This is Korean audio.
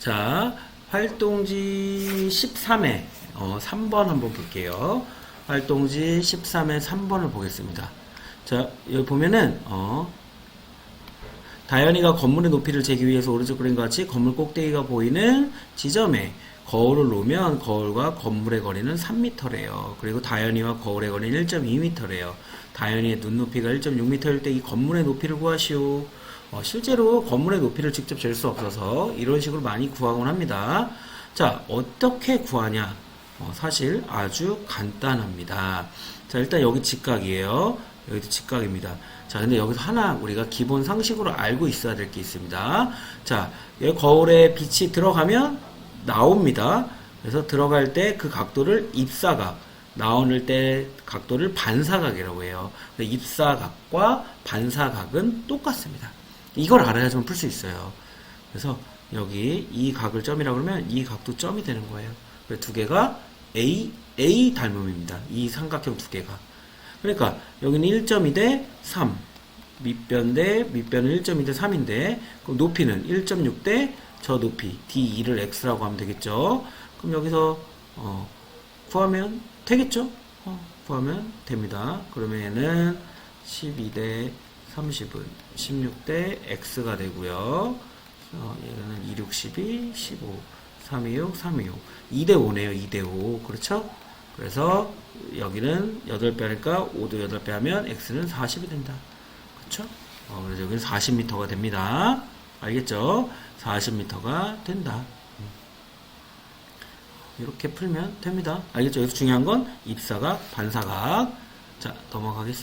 자, 활동지 13회, 어, 3번 한번 볼게요. 활동지 13회 3번을 보겠습니다. 자, 여기 보면은, 어, 다현이가 건물의 높이를 재기 위해서 오른쪽 그림과 같이 건물 꼭대기가 보이는 지점에 거울을 놓으면 거울과 건물의 거리는 3m래요. 그리고 다현이와 거울의 거리는 1.2m래요. 다현이의 눈높이가 1.6m일 때 이 건물의 높이를 구하시오. 어, 실제로 건물의 높이를 직접 잴 수 없어서 이런 식으로 많이 구하곤 합니다. 자, 어떻게 구하냐? 어, 사실 아주 간단합니다. 자, 일단 여기 직각이에요. 여기도 직각입니다. 자, 근데 여기서 하나 우리가 기본 상식으로 알고 있어야 될 게 있습니다. 자, 여기 거울에 빛이 들어가면 나옵니다. 그래서 들어갈 때 그 각도를 입사각, 나오는 때 각도를 반사각이라고 해요. 입사각과 반사각은 똑같습니다. 이걸 알아야 좀풀수 있어요. 그래서 여기 이 각을 점이라고 그러면 이 각도 점이 되는 거예요. 그래서 두 개가 A, A 닮음입니다. 이 삼각형 두 개가. 그러니까 여기는 1.2 대 3. 밑변 대 밑변은 1.2 대 3인데 그럼 높이는 1.6 대 저 높이 D2를 X라고 하면 되겠죠. 그럼 여기서 어, 구하면 되겠죠? 어, 구하면 됩니다. 그러면 얘는 12 대 30은 16대 X가 되고요. 어, 얘는 2, 6, 12, 15, 3, 2, 6, 3, 2, 6. 2대 5네요. 2대 5. 그렇죠? 그래서 여기는 8배 하니까 5도 8배 하면 X는 40이 된다. 그렇죠? 어, 그래서 여기는 40m가 됩니다. 알겠죠? 40m가 된다. 음. 이렇게 풀면 됩니다. 알겠죠? 여기서 중요한 건 입사각, 반사각. 자, 넘어가겠습니다.